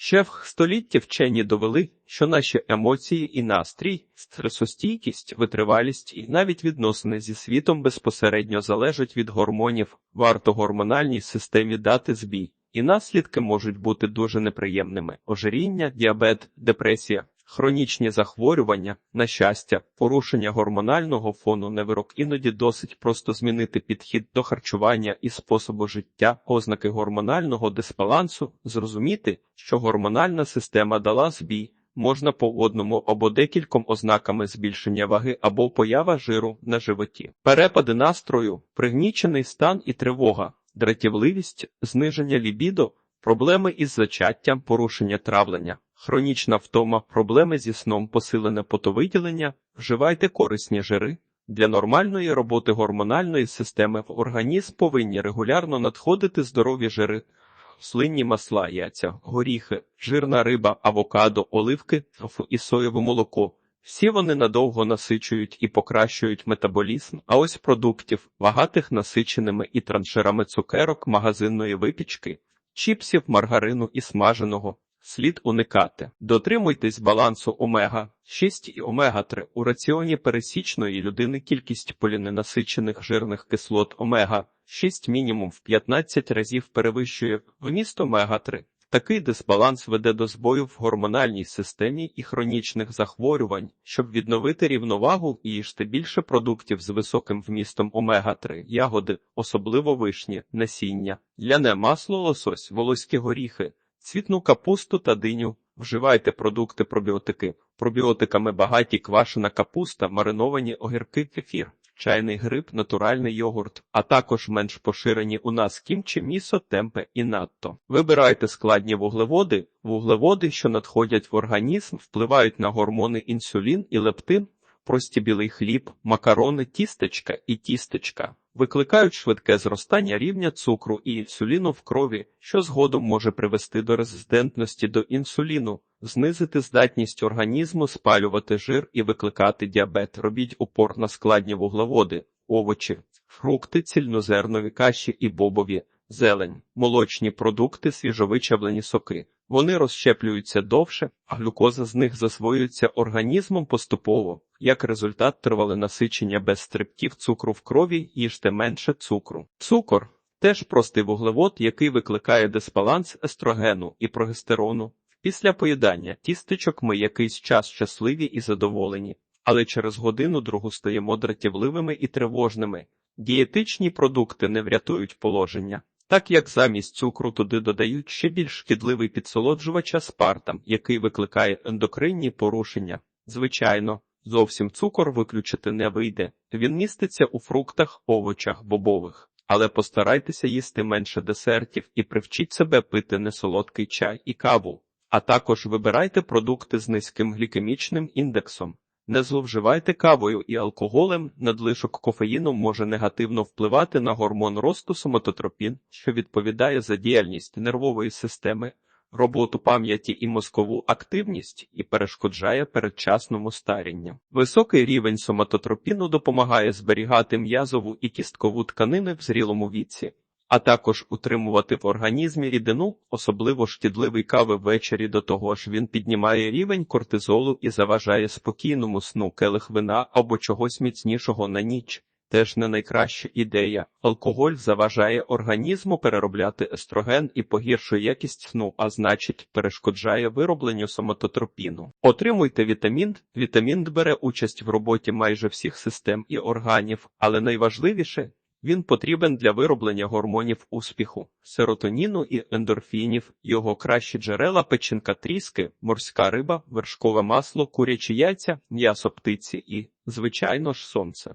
Ще в столітті вчені довели, що наші емоції і настрій, стресостійкість, витривалість і навіть відносини зі світом безпосередньо залежать від гормонів. Варто гормональній системі дати збій, і наслідки можуть бути дуже неприємними: ожиріння, діабет, депресія. Хронічні захворювання, на щастя, порушення гормонального фону невирок іноді досить просто змінити підхід до харчування і способу життя, ознаки гормонального дисбалансу, зрозуміти, що гормональна система дала збій, можна по одному або декільком ознаками збільшення ваги або поява жиру на животі, перепади настрою, пригнічений стан і тривога, дратівливість, зниження лібідо, проблеми із зачаттям, порушення травлення. Хронічна втома, проблеми зі сном, посилене потовиділення, вживайте корисні жири. Для нормальної роботи гормональної системи в організм повинні регулярно надходити здорові жири, слинні масла, яйця, горіхи, жирна риба, авокадо, оливки і соєве молоко. Всі вони надовго насичують і покращують метаболізм, а ось продуктів, багатих насиченими і транширами цукерок, магазинної випічки, чіпсів, маргарину і смаженого слід уникати. Дотримуйтесь балансу омега 6 і омега 3 у раціоні пересічної людини. Кількість поліненасичених жирних кислот омега 6 мінімум в 15 разів перевищує вміст омега 3 Такий дисбаланс веде до збою в гормональній системі і хронічних захворювань. Щоб відновити рівновагу, їжте більше продуктів з високим вмістом омега-3, ягоди, особливо вишні, насіння, ляне масло, лосось, волоські горіхи, цвітну капусту та диню. Вживайте продукти пробіотики. Пробіотиками багаті квашена капуста, мариновані огірки, кефір, чайний гриб, натуральний йогурт, а також менш поширені у нас кімчі, місо, темпе і надто. Вибирайте складні вуглеводи. Вуглеводи, що надходять в організм, впливають на гормони інсулін і лептин, прості білий хліб, макарони, тістечка і тістечка. Викликають швидке зростання рівня цукру і інсуліну в крові, що згодом може привести до резистентності до інсуліну, знизити здатність організму спалювати жир і викликати діабет. Робіть упор на складні вуглеводи, овочі, фрукти, цільнозернові каші і бобові, зелень, молочні продукти, свіжовичавлені соки. Вони розщеплюються довше, а глюкоза з них засвоюється організмом поступово. Як результат тривале насичення без стрибків цукру в крові, їжте менше цукру. Цукор теж простий вуглевод, який викликає дисбаланс естрогену і прогестерону. Після поїдання тістечок ми якийсь час щасливі і задоволені, але через годину другу стаємо дратівливими і тривожними. Дієтичні продукти не врятують положення. Так як замість цукру туди додають ще більш шкідливий підсолоджувач аспартам, який викликає ендокринні порушення. Звичайно, зовсім цукор виключити не вийде. Він міститься у фруктах, овочах, бобових. Але постарайтеся їсти менше десертів і привчіть себе пити несолодкий чай і каву, а також вибирайте продукти з низьким глікемічним індексом. Не зловживайте кавою і алкоголем, надлишок кофеїну може негативно впливати на гормон росту соматотропін, що відповідає за діяльність нервової системи, роботу пам'яті і мозкову активність і перешкоджає передчасному старінню. Високий рівень соматотропіну допомагає зберігати м'язову і кісткову тканини в зрілому віці. А також утримувати в організмі рідину, особливо шкідливий кави ввечері до того ж він піднімає рівень кортизолу і заважає спокійному сну келих вина або чогось міцнішого на ніч. Теж не найкраща ідея. Алкоголь заважає організму переробляти естроген і погіршує якість сну, а значить, перешкоджає виробленню соматотропіну. Отримуйте вітамін. Вітамін бере участь в роботі майже всіх систем і органів, але найважливіше він потрібен для вироблення гормонів успіху, серотоніну і ендорфінів, його кращі джерела печінка тріски, морська риба, вершкове масло, курячі яйця, м'ясо птиці і, звичайно ж, сонце.